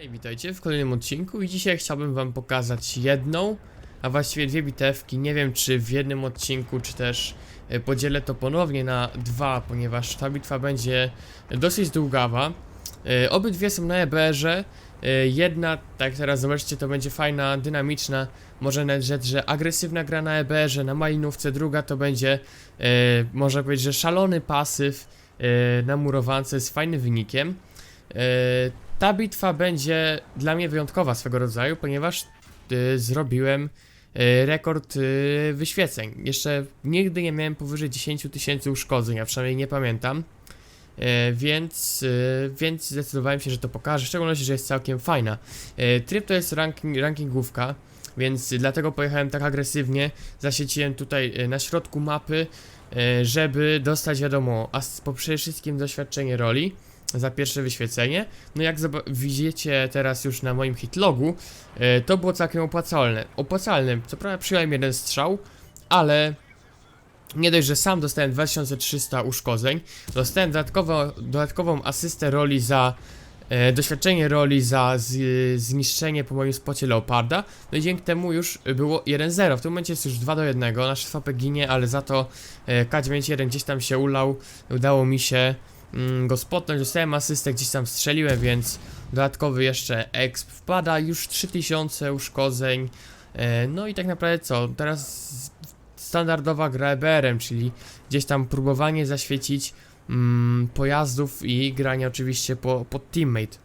Hej, witajcie w kolejnym odcinku i dzisiaj chciałbym wam pokazać jedną, a właściwie dwie bitewki. Nie wiem czy w jednym odcinku, czy też e, podzielę to ponownie na dwa, ponieważ ta bitwa będzie dosyć długawa. E, Obydwie są na EBR-ze. E, Jedna, tak teraz zobaczcie, to będzie fajna, dynamiczna, może nawet rzec, że agresywna gra na EBR-ze, na malinówce. Druga to będzie, można powiedzieć, że szalony pasyw na murowance z fajnym wynikiem. Ta bitwa będzie dla mnie wyjątkowa swego rodzaju, ponieważ y, zrobiłem y, rekord y, wyświeceń. Jeszcze nigdy nie miałem powyżej 10 tysięcy uszkodzeń, a przynajmniej nie pamiętam. E, więc, y, więc zdecydowałem się, że to pokażę, w szczególności, że jest całkiem fajna. E, tryb to jest ranking, rankingówka, więc dlatego pojechałem tak agresywnie. Zasieciłem tutaj e, na środku mapy, e, żeby dostać, wiadomo, a s- po przede wszystkim doświadczenie roli za pierwsze wyświecenie. No jak widzicie teraz już na moim hitlogu, e, to było całkiem opłacalne. Opłacalne. Co prawda przyjąłem jeden strzał, ale nie dość, że sam dostałem 2300 uszkodzeń, dostałem dodatkowo, dodatkową asystę roli za e, doświadczenie roli za z, zniszczenie po moim spocie Leoparda, no i dzięki temu już było 1-0. W tym momencie jest już 2 do 1, nasz FAP ginie, ale za to e, K91 gdzieś tam się ulał, udało mi się go spotnąć, dostałem asystę, gdzieś tam strzeliłem, więc dodatkowy jeszcze exp wpada, już 3000 uszkodzeń, e, no i tak naprawdę co, teraz standardowa gra EBR-em, czyli gdzieś tam próbowanie zaświecić mm, pojazdów i granie oczywiście po, pod teammate.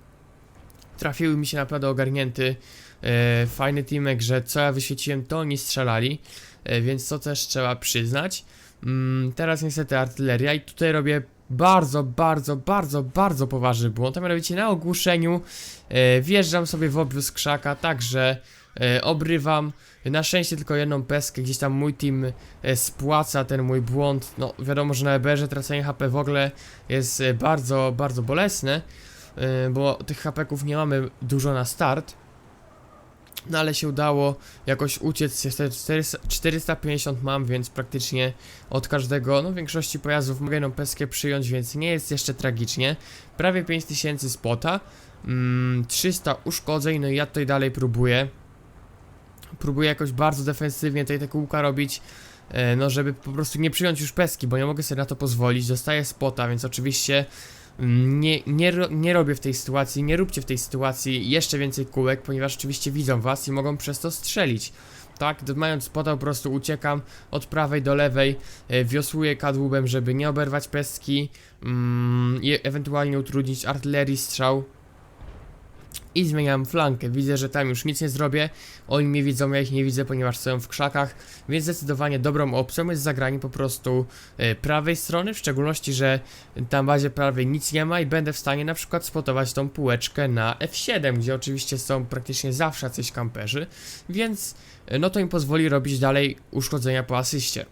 Trafiły mi się naprawdę ogarnięty e, fajny teamek, że co ja wyświeciłem to oni strzelali, e, więc to też trzeba przyznać. Mm, teraz niestety artyleria i tutaj robię bardzo, bardzo, bardzo, bardzo poważny błąd, a mianowicie na ogłuszeniu e, wjeżdżam sobie w obróz krzaka, także e, obrywam, na szczęście tylko jedną peskę, gdzieś tam mój team e, spłaca ten mój błąd, no wiadomo, że na EBR-ze tracenie HP w ogóle jest e, bardzo, bardzo bolesne, e, bo tych HP-ków nie mamy dużo na start, no ale się udało jakoś uciec, 400, 450 mam, więc praktycznie od każdego, no większości pojazdów mogę jedną peskę przyjąć, więc nie jest jeszcze tragicznie. Prawie 5000 spota, mm, 300 uszkodzeń, no i ja tutaj dalej próbuję. Próbuję jakoś bardzo defensywnie tutaj te kółka robić, e, no żeby po prostu nie przyjąć już peski, bo nie mogę sobie na to pozwolić. Dostaję spota, więc oczywiście nie, nie, nie robię w tej sytuacji, nie róbcie w tej sytuacji jeszcze więcej kółek, ponieważ oczywiście widzą was i mogą przez to strzelić. Tak, mając spota po prostu uciekam od prawej do lewej, e, wiosłuję kadłubem, żeby nie oberwać pestki mm, ewentualnie utrudnić artylerii strzał. I zmieniam flankę. Widzę, że tam już nic nie zrobię. Oni mnie widzą, ja ich nie widzę, ponieważ stoją w krzakach. Więc zdecydowanie dobrą opcją jest zagranie po prostu e, prawej strony, w szczególności, że tam bazie prawej nic nie ma i będę w stanie na przykład spotować tą półeczkę na F7, gdzie oczywiście są praktycznie zawsze jacyś kamperzy, więc e, no to im pozwoli robić dalej uszkodzenia po asyście.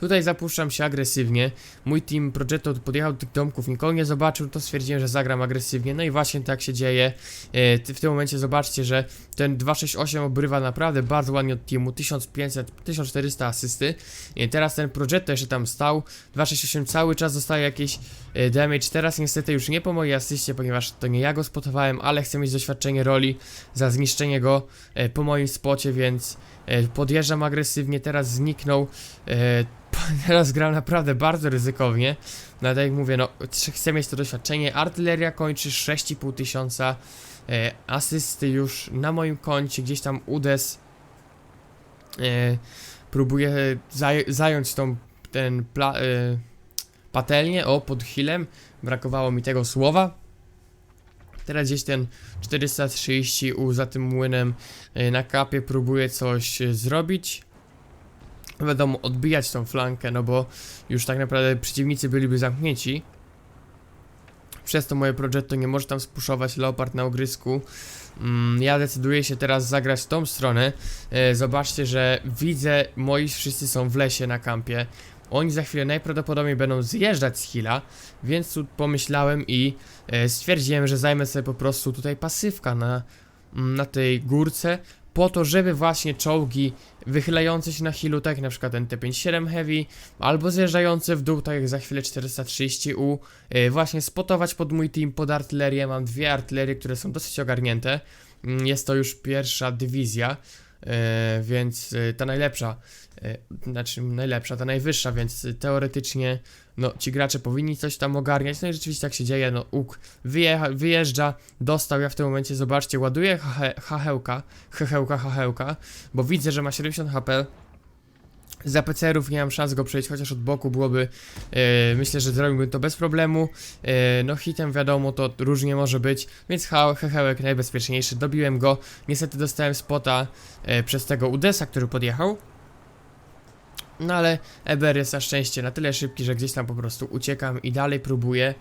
Tutaj zapuszczam się agresywnie. Mój team Progetto podjechał do tych domków, nikogo nie zobaczył, to stwierdziłem, że zagram agresywnie. No i właśnie tak się dzieje. E, w tym momencie zobaczcie, że ten 268 obrywa naprawdę bardzo ładnie od teamu. 1500, 1400 asysty. E, teraz ten Progetto jeszcze tam stał. 268 cały czas dostaje jakieś e, damage. Teraz niestety już nie po mojej asyście, ponieważ to nie ja go spotowałem, ale chcę mieć doświadczenie roli za zniszczenie go po moim spocie, więc podjeżdżam agresywnie. Teraz zniknął. Teraz gram naprawdę bardzo ryzykownie. No tak jak mówię, no chcę mieć to doświadczenie. Artyleria kończy 6,5 tysiąca. E, asysty już na moim koncie, gdzieś tam Udes e, próbuje zaj zająć tą ten pla e, patelnię, o pod healem, brakowało mi tego słowa. Teraz gdzieś ten 430 u za tym młynem e, na kapie próbuje coś e, zrobić wiadomo, odbijać tą flankę, no bo już tak naprawdę przeciwnicy byliby zamknięci. Przez to moje Progetto nie może tam spuszować Leopard na ogrysku. Mm, ja decyduję się teraz zagrać w tą stronę. E, zobaczcie, że widzę, moi wszyscy są w lesie na kampie. Oni za chwilę najprawdopodobniej będą zjeżdżać z hila, więc tu pomyślałem i e, stwierdziłem, że zajmę sobie po prostu tutaj pasywka na, mm, na tej górce po to, żeby właśnie czołgi wychylające się na healu, tak jak na przykład ten T57 Heavy, albo zjeżdżające w dół, tak jak za chwilę 430U, yy, właśnie spotować pod mój team, pod artylerię. Mam dwie artylerie, które są dosyć ogarnięte. Mm, Jest to już pierwsza dywizja, yy, więc yy, ta najlepsza, znaczy najlepsza, ta najwyższa, więc teoretycznie no, ci gracze powinni coś tam ogarniać, no i rzeczywiście tak się dzieje, no, Uk wyjecha, wyjeżdża, dostał, ja w tym momencie, zobaczcie, ładuję hachełka, hechełka, hachełka, bo widzę, że ma 70 HP, za PCR-ów nie mam szans go przejść, chociaż od boku byłoby, e, myślę, że zrobiłbym to bez problemu, e, no hitem wiadomo, to różnie może być, więc hechełek najbezpieczniejszy, dobiłem go, niestety dostałem spota e, przez tego Udesa, który podjechał, no ale Eber jest na szczęście na tyle szybki, że gdzieś tam po prostu uciekam i dalej próbuję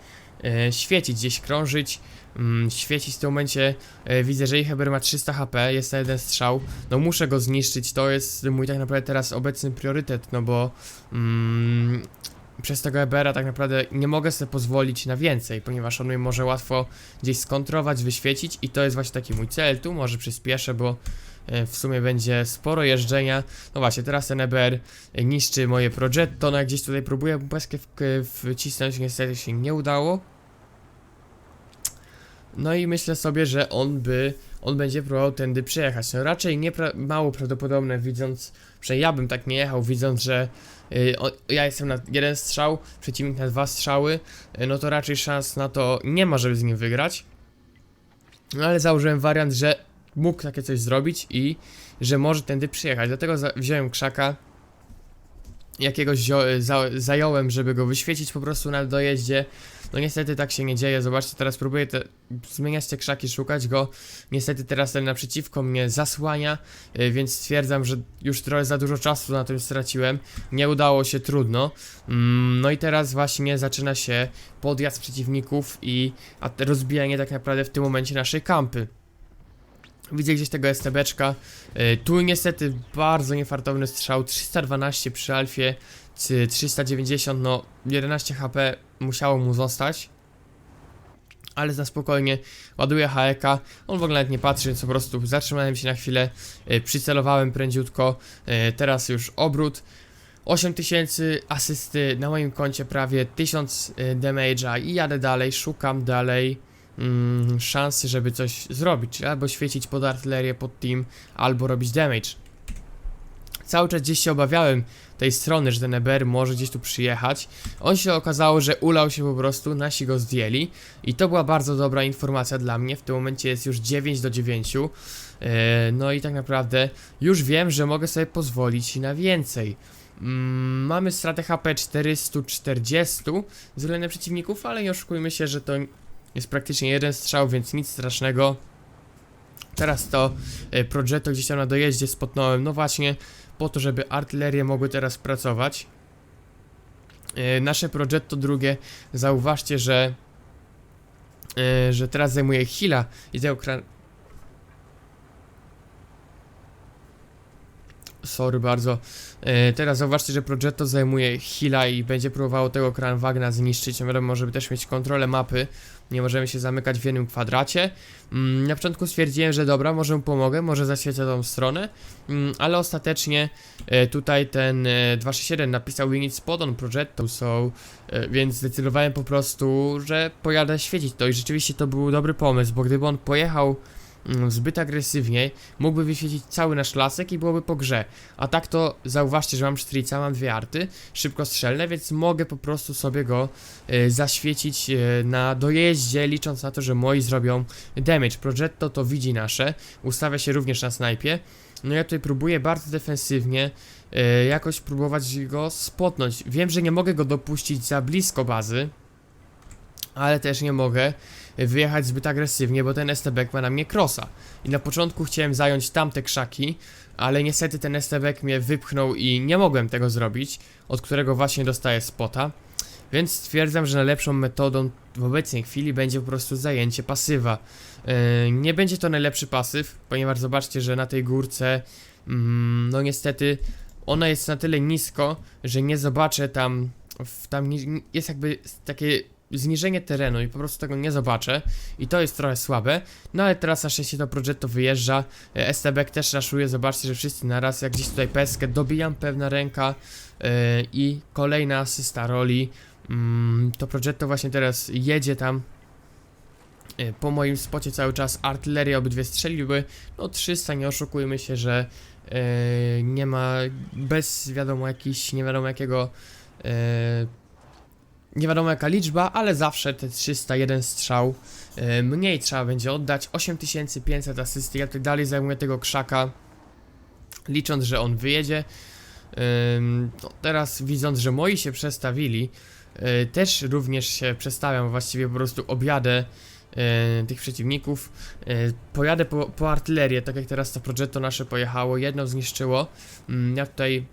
e, świecić, gdzieś krążyć, mm, świecić w tym momencie. E, widzę, że ich Eber ma 300 HP, jest na jeden strzał. No muszę go zniszczyć, to jest mój tak naprawdę teraz obecny priorytet, no bo mm, przez tego Ebera tak naprawdę nie mogę sobie pozwolić na więcej, ponieważ on mnie może łatwo gdzieś skontrować, wyświecić i to jest właśnie taki mój cel. Tu może przyspieszę, bo w sumie będzie sporo jeżdżenia. No właśnie, teraz ten EBR niszczy moje Progetto, no gdzieś tutaj próbuję peskę w- wcisnąć, niestety się nie udało. No i myślę sobie, że on by, on będzie próbował tędy przejechać. No raczej nie pra- mało prawdopodobne, widząc, że ja bym tak nie jechał, widząc, że y, ja jestem na jeden strzał, przeciwnik na dwa strzały, y, no to raczej szans na to nie ma, żeby z nim wygrać. No ale założyłem wariant, że mógł takie coś zrobić i że może tędy przyjechać. Dlatego wziąłem krzaka, jakiegoś za- zająłem, żeby go wyświecić po prostu na dojeździe. No niestety tak się nie dzieje. Zobaczcie, teraz próbuję te, zmieniać te krzaki, szukać go. Niestety teraz ten naprzeciwko mnie zasłania, y, więc stwierdzam, że już trochę za dużo czasu na tym straciłem. Nie udało się, trudno. Mm, no i teraz właśnie zaczyna się podjazd przeciwników i rozbijanie tak naprawdę w tym momencie naszej kampy. Widzę gdzieś tego STBczka. Y, Tu niestety bardzo niefartowny strzał. 312 przy Alfie, czy 390, no 11 HP musiało mu zostać. Ale na spokojnie ładuje HEK. On w ogóle nawet nie patrzy, więc po prostu zatrzymałem się na chwilę, y, przycelowałem prędziutko. y, Teraz już obrót. 8000 asysty na moim koncie, prawie 1000 y, damage'a i jadę dalej, szukam dalej mm, szansy, żeby coś zrobić, albo świecić pod artylerię, pod team, albo robić damage. Cały czas gdzieś się obawiałem tej strony, że ten EBR może gdzieś tu przyjechać. On się okazało, że ulał się po prostu, nasi go zdjęli i to była bardzo dobra informacja dla mnie. W tym momencie jest już 9 do 9. Yy, no i tak naprawdę już wiem, że mogę sobie pozwolić na więcej. Mm, mamy stratę HP 440 względem przeciwników, ale nie oszukujmy się, że to jest praktycznie jeden strzał, więc nic strasznego. Teraz to e, Progetto gdzieś tam na dojeździe spotnąłem, no właśnie po to, żeby artylerie mogły teraz pracować. E, Nasze Progetto drugie, zauważcie, że e, że teraz zajmuje Hila i tego Sorry bardzo. E, teraz zauważcie, że Progetto zajmuje Hila i będzie próbowało tego Kranwagna zniszczyć. No wiadomo, żeby też mieć kontrolę mapy. Nie możemy się zamykać w jednym kwadracie. Mm, na początku stwierdziłem, że dobra, może mu pomogę, może zaświecę tą stronę, mm, ale ostatecznie e, tutaj ten e, 267 napisał We need on Progetto, so, e, więc zdecydowałem po prostu, że pojadę świecić to i rzeczywiście to był dobry pomysł, bo gdyby on pojechał zbyt agresywnie, mógłby wyświecić cały nasz lasek i byłoby po grze. A tak to zauważcie, że mam sztrica, mam dwie arty, szybko strzelne, więc mogę po prostu sobie go e, zaświecić e, na dojeździe, licząc na to, że moi zrobią damage. Progetto to widzi nasze, ustawia się również na snajpie. No ja tutaj próbuję bardzo defensywnie e, jakoś próbować go spotnąć. Wiem, że nie mogę go dopuścić za blisko bazy, ale też nie mogę wyjechać zbyt agresywnie, bo ten STB ma na mnie crossa. I na początku chciałem zająć tamte krzaki, ale niestety ten STB mnie wypchnął i nie mogłem tego zrobić, od którego właśnie dostaję spota. Więc stwierdzam, że najlepszą metodą w obecnej chwili będzie po prostu zajęcie pasywa. Yy, nie będzie to najlepszy pasyw, ponieważ zobaczcie, że na tej górce, mm, no niestety, ona jest na tyle nisko, że nie zobaczę tam, w, tam jest jakby takie zniżenie terenu i po prostu tego nie zobaczę i to jest trochę słabe, no ale teraz na szczęście to Progetto wyjeżdża, e, STB też raszuje, zobaczcie, że wszyscy naraz, jak gdzieś tutaj peskę, dobijam pewna ręka e, i kolejna asysta roli, mm, to Progetto właśnie teraz jedzie tam e, po moim spocie cały czas. Artyleria obydwie strzeliły, no 300, nie oszukujmy się, że e, nie ma bez wiadomo jakiś, nie wiadomo jakiego e, nie wiadomo jaka liczba, ale zawsze te 301 strzał e, mniej trzeba będzie oddać, 8500 asysty, ja tutaj dalej zajmuję tego krzaka, licząc, że on wyjedzie, no teraz widząc, że moi się przestawili, e, też również się przestawiam, właściwie po prostu objadę e, tych przeciwników, pojadę po, po artylerię, tak jak teraz to Progetto nasze pojechało, jedno zniszczyło, Mm, ja tutaj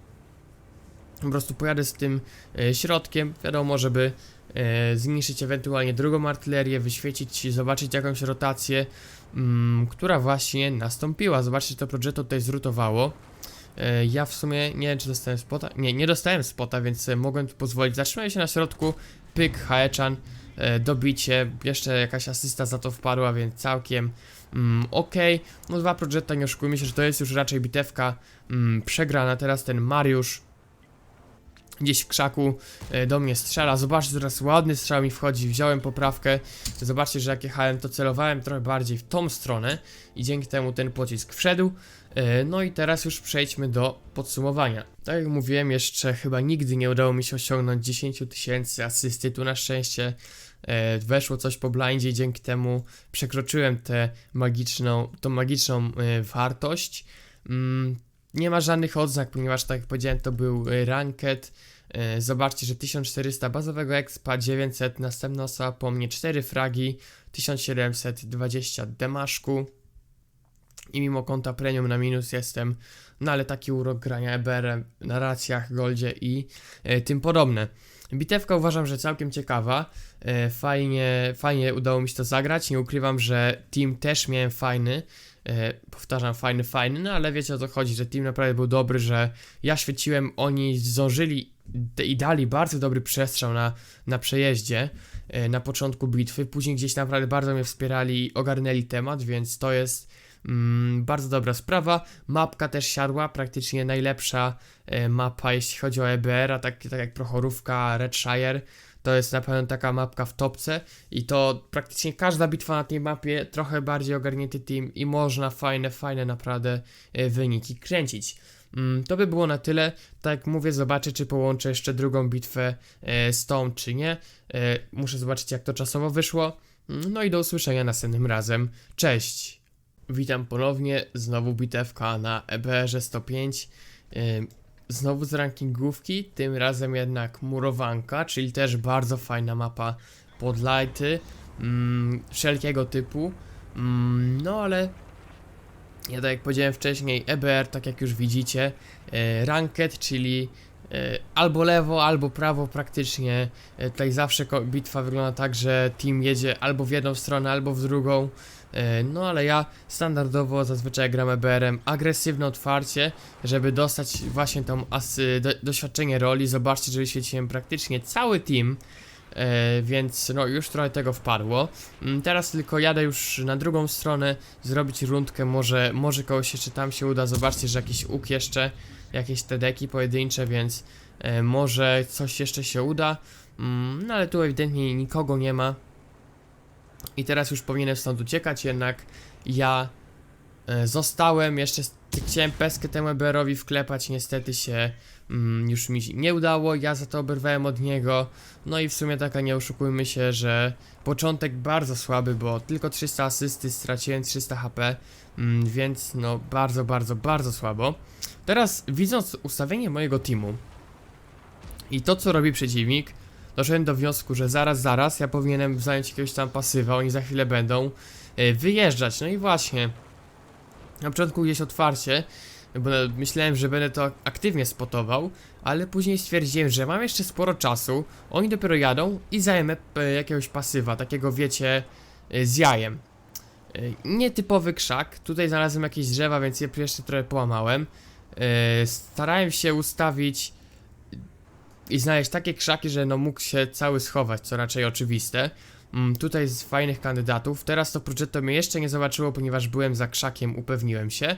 po prostu pojadę z tym e, środkiem, wiadomo, żeby e, zniszczyć ewentualnie drugą artylerię, wyświecić, zobaczyć jakąś rotację, mm, która właśnie nastąpiła. Zobaczcie, to Progetto tutaj zrutowało. E, ja w sumie nie wiem, czy dostałem spota. Nie, nie dostałem spota, więc mogłem tu pozwolić. Zatrzymałem się na środku, pyk, Haechan, dobicie, jeszcze jakaś asysta za to wpadła, więc całkiem mm, ok. No dwa Progetta, nie oszukujmy się, że to jest już raczej bitewka mm, przegrana. Teraz ten Mariusz gdzieś w krzaku e, do mnie strzela. Zobaczcie, teraz ładny strzał mi wchodzi. Wziąłem poprawkę. Zobaczcie, że jak jechałem, to celowałem trochę bardziej w tą stronę i dzięki temu ten pocisk wszedł. E, No i teraz już przejdźmy do podsumowania. Tak jak mówiłem, jeszcze chyba nigdy nie udało mi się osiągnąć 10 tysięcy asysty. Tu na szczęście e, weszło coś po blindzie i dzięki temu przekroczyłem tę magiczną, tą magiczną wartość. Nie ma żadnych odznak, ponieważ tak jak powiedziałem, to był e, ranked. E, Zobaczcie, że 1400 bazowego expa, 900 następna osoba po mnie 4 fragi, 1720 demaszku i mimo konta premium na minus jestem, no ale taki urok grania EBR na racjach, goldzie i e, tym podobne. Bitewka uważam, że całkiem ciekawa, fajnie, fajnie udało mi się to zagrać, nie ukrywam, że team też miałem fajny, powtarzam fajny, fajny, no ale wiecie o co chodzi, że team naprawdę był dobry, że ja świeciłem, oni zdążyli i dali bardzo dobry przestrzał na, na przejeździe e, na początku bitwy, później gdzieś naprawdę bardzo mnie wspierali i ogarnęli temat, więc to jest mm, bardzo dobra sprawa. Mapka też siadła, praktycznie najlepsza e, mapa jeśli chodzi o EBR, a tak, tak jak Prochorówka, Redshire, to jest na pewno taka mapka w topce i to praktycznie każda bitwa na tej mapie trochę bardziej ogarnięty team i można fajne, fajne naprawdę e, wyniki kręcić. Mm, To by było na tyle. Tak jak mówię, zobaczę, czy połączę jeszcze drugą bitwę e, z tą, czy nie. E, Muszę zobaczyć, jak to czasowo wyszło. Mm, No i do usłyszenia następnym razem. Cześć! Witam ponownie. Znowu bitewka na EBR 105. Znowu z rankingówki, tym razem jednak murowanka, czyli też bardzo fajna mapa pod lighty, mm, wszelkiego typu. Mm, no ale ja tak jak powiedziałem wcześniej, EBR, tak jak już widzicie, e, ranked, czyli e, albo lewo, albo prawo praktycznie. E, tutaj zawsze bitwa wygląda tak, że team jedzie albo w jedną stronę, albo w drugą. E, No ale ja standardowo zazwyczaj gram EBR-em agresywne otwarcie, żeby dostać właśnie tą asy, do, doświadczenie roli. Zobaczcie, że wyświeciłem praktycznie cały team. E, więc no już trochę tego wpadło. Mm, Teraz tylko jadę już na drugą stronę, zrobić rundkę, może, może kogoś jeszcze tam się uda. Zobaczcie, że jakiś łuk jeszcze, jakieś te deki pojedyncze, więc e, może coś jeszcze się uda. Mm, no ale tu ewidentnie nikogo nie ma. I teraz już powinienem stąd uciekać, jednak ja e, zostałem, jeszcze chciałem peskę temu EBR-owi wklepać, niestety się mm, już mi nie udało, ja za to oberwałem od niego, no i w sumie taka nie oszukujmy się, że początek bardzo słaby, bo tylko 300 asysty, straciłem 300 HP, mm, więc no bardzo, bardzo, bardzo słabo. Teraz widząc ustawienie mojego teamu i to co robi przeciwnik, doszedłem do wniosku, że zaraz, zaraz ja powinienem zająć jakiegoś tam pasywa, oni za chwilę będą e, wyjeżdżać, no i właśnie na początku gdzieś otwarcie, bo myślałem, że będę to aktywnie spotował, ale później stwierdziłem, że mam jeszcze sporo czasu, oni dopiero jadą i zajmę e, jakiegoś pasywa, takiego wiecie, e, z jajem. Nietypowy krzak, tutaj znalazłem jakieś drzewa, więc je jeszcze trochę połamałem. Starałem się ustawić i znaleźć takie krzaki, że no mógł się cały schować, co raczej oczywiste. Mm, tutaj z fajnych kandydatów. Teraz to Progetto mnie jeszcze nie zobaczyło, ponieważ byłem za krzakiem, upewniłem się.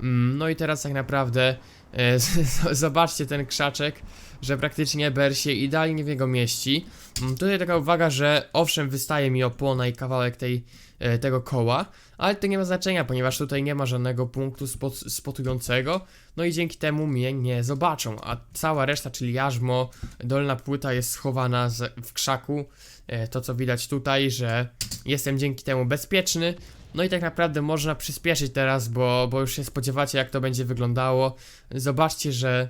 Mm, no i teraz tak naprawdę zobaczcie ten krzaczek, że praktycznie Ber się idealnie w niego mieści. Mm, tutaj taka uwaga, że owszem wystaje mi opłona i kawałek tej, e, tego koła, ale to nie ma znaczenia, ponieważ tutaj nie ma żadnego punktu spot, spotującego, no i dzięki temu mnie nie zobaczą, a cała reszta, czyli jarzmo, dolna płyta jest schowana z, w krzaku, e, to co widać tutaj, że jestem dzięki temu bezpieczny, no i tak naprawdę można przyspieszyć teraz, bo, bo już się spodziewacie jak to będzie wyglądało, zobaczcie, że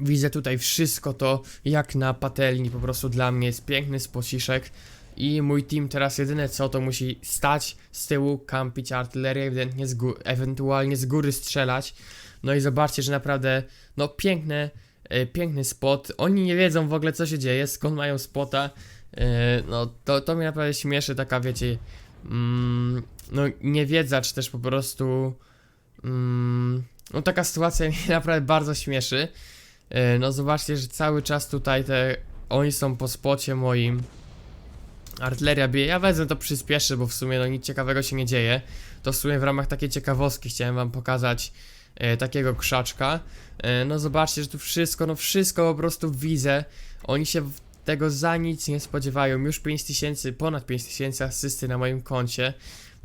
widzę tutaj wszystko to jak na patelni, po prostu dla mnie jest piękny spociszek, i mój team teraz jedyne co to musi stać z tyłu, kampić artylerię, ewidentnie z ewentualnie z góry strzelać. No i zobaczcie, że naprawdę, no piękne, e, piękny spot. Oni nie wiedzą w ogóle co się dzieje, skąd mają spota. E, no to, to mnie naprawdę śmieszy, taka wiecie, mm, no niewiedza, czy też po prostu, mm, no taka sytuacja mnie naprawdę bardzo śmieszy. E, no zobaczcie, że cały czas tutaj te, oni są po spocie moim. Artyleria bije, ja wezmę to przyspieszę, bo w sumie no nic ciekawego się nie dzieje. To w sumie w ramach takiej ciekawostki chciałem wam pokazać e, takiego krzaczka. E, no zobaczcie, że tu wszystko, no wszystko po prostu widzę. Oni się tego za nic nie spodziewają. Już 5000, ponad 5000 asysty na moim koncie.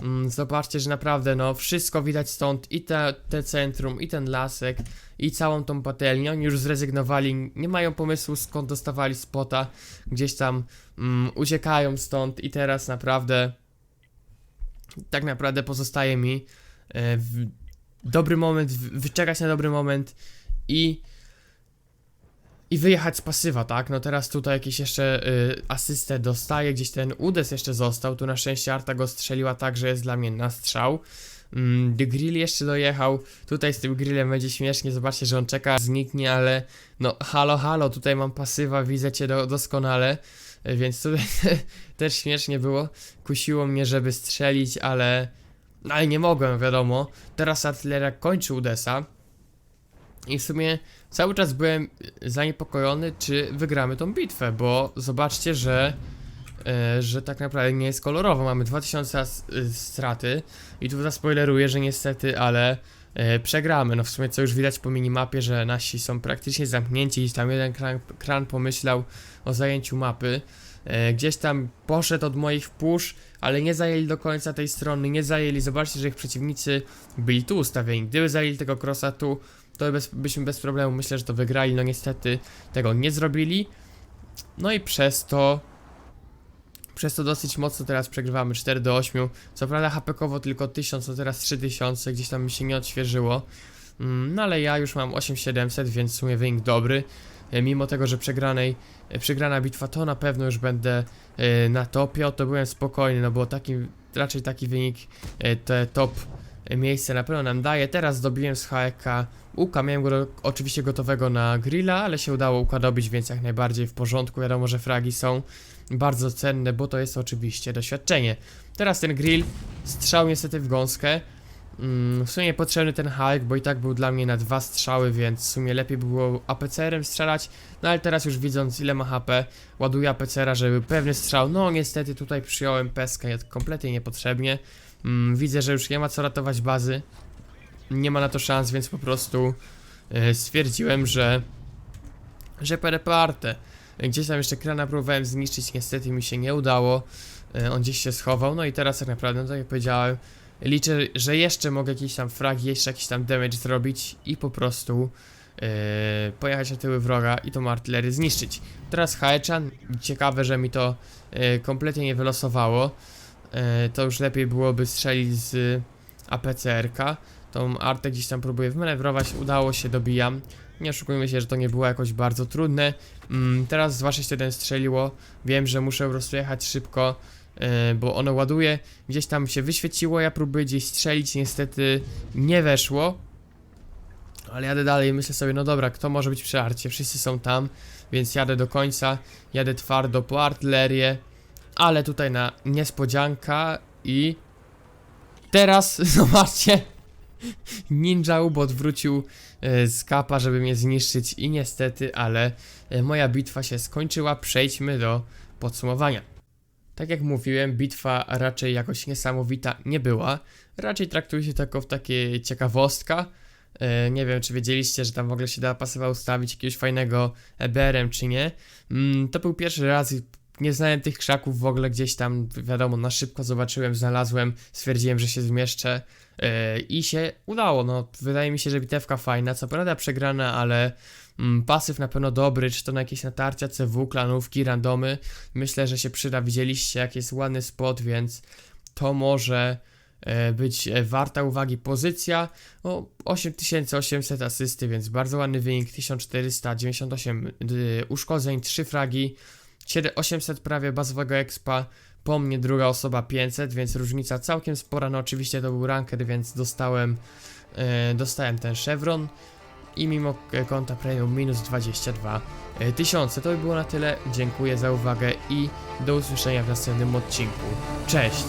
Mm, zobaczcie, że naprawdę no wszystko widać stąd i te, te centrum, i ten lasek, i całą tą patelnię. Oni już zrezygnowali, nie mają pomysłu skąd dostawali spota. Gdzieś tam mm, uciekają stąd i teraz naprawdę tak naprawdę pozostaje mi e, dobry moment, wyczekać na dobry moment i i wyjechać z pasywa, tak? No teraz tutaj jakiś jeszcze y, asystę dostaje, gdzieś ten udes jeszcze został, tu na szczęście Arta go strzeliła tak, że jest dla mnie na strzał. Mm, The Grill jeszcze dojechał, tutaj z tym grillem będzie śmiesznie, zobaczcie, że on czeka, zniknie, ale no halo, halo, tutaj mam pasywa, widzę cię do, doskonale, y, więc tutaj też śmiesznie było, kusiło mnie, żeby strzelić, ale, no, ale nie mogłem, wiadomo. Teraz artyleria kończy Udesa i w sumie cały czas byłem zaniepokojony, czy wygramy tą bitwę, bo zobaczcie, że, e, że tak naprawdę nie jest kolorowo. Mamy 2000 as- y, straty i tu zaspoileruję, że niestety, ale e, przegramy. No w sumie co już widać po minimapie, że nasi są praktycznie zamknięci i tam jeden kran, kran pomyślał o zajęciu mapy. E, gdzieś tam poszedł od moich push, ale nie zajęli do końca tej strony, nie zajęli. Zobaczcie, że ich przeciwnicy byli tu ustawieni. Gdyby zajęli tego crossa tu, to bez, byśmy bez problemu myślę, że to wygrali. No niestety tego nie zrobili. No i przez to. Przez to dosyć mocno teraz przegrywamy 4 do 8. Co prawda hapekowo tylko 1000, no teraz 3000, gdzieś tam mi się nie odświeżyło. Mm, No ale ja już mam 8700, więc w sumie wynik dobry. E, Mimo tego, że przegranej, e, przegrana bitwa, to na pewno już będę e, na topie. O to byłem spokojny, no bo taki, raczej taki wynik, te top miejsce na pewno nam daje. Teraz dobiłem z HK Łuka, miałem go oczywiście gotowego na grilla, ale się udało Łuka dobić, więc jak najbardziej w porządku. Wiadomo, że fragi są bardzo cenne, bo to jest oczywiście doświadczenie. Teraz ten grill, strzał niestety w gąskę. Mm, w sumie potrzebny ten Hulk, bo i tak był dla mnie na dwa strzały, więc w sumie lepiej by było APCR-em strzelać. No ale teraz już widząc ile ma HP, ładuję APCR-a, żeby pewny strzał. No niestety tutaj przyjąłem peskę kompletnie niepotrzebnie. Mm, widzę, że już nie ma co ratować bazy. Nie ma na to szans, więc po prostu e, stwierdziłem, że że pereparte. Gdzieś tam jeszcze krana próbowałem zniszczyć, niestety mi się nie udało. E, On gdzieś się schował, no i teraz tak naprawdę, no tak jak powiedziałem, liczę, że jeszcze mogę jakiś tam frag, jeszcze jakiś tam damage zrobić i po prostu e, pojechać na tyły wroga i tą artylerię zniszczyć. Teraz Haechan, ciekawe, że mi to e, kompletnie nie wylosowało. E, to już lepiej byłoby strzelić z APCR-ka. Tą artę gdzieś tam próbuję wmanewrować, udało się, dobijam. Nie oszukujmy się, że to nie było jakoś bardzo trudne. Mm, teraz 261 strzeliło, wiem, że muszę po prostu jechać szybko, bo ono ładuje. Gdzieś tam się wyświeciło, ja próbuję gdzieś strzelić, niestety nie weszło. Ale jadę dalej, myślę sobie, no dobra, kto może być przy arcie? Wszyscy są tam, więc jadę do końca, jadę twardo po artylerię, ale tutaj na niespodzianka i teraz zobaczcie, Ninja Ubot wrócił e, z kapa, żeby mnie zniszczyć i niestety, ale e, moja bitwa się skończyła. Przejdźmy do podsumowania. Tak jak mówiłem, bitwa raczej jakoś niesamowita nie była. Raczej traktuje się to jako takie ciekawostka. E, nie wiem, czy wiedzieliście, że tam w ogóle się da pasywa ustawić jakiegoś fajnego EBR-em, czy nie. Mm, to był pierwszy raz nie znałem tych krzaków w ogóle gdzieś tam, wiadomo, na szybko zobaczyłem, znalazłem, stwierdziłem, że się zmieszczę e, i się udało. No, wydaje mi się, że bitewka fajna, co prawda przegrana, ale mm, pasyw na pewno dobry, czy to na jakieś natarcia, CW, klanówki, randomy. Myślę, że się przyda. Widzieliście, jak jest ładny spot, więc to może e, być e, warta uwagi pozycja. O 8800 asysty, więc bardzo ładny wynik. 1498 y, uszkodzeń, 3 fragi, 7 800 prawie bazowego expa. Po mnie druga osoba 500, więc różnica całkiem spora. No oczywiście to był ranked, więc dostałem, e, dostałem ten chevron. I mimo e, konta premium minus 22 e, tysiące. To by było na tyle. Dziękuję za uwagę i do usłyszenia w następnym odcinku. Cześć!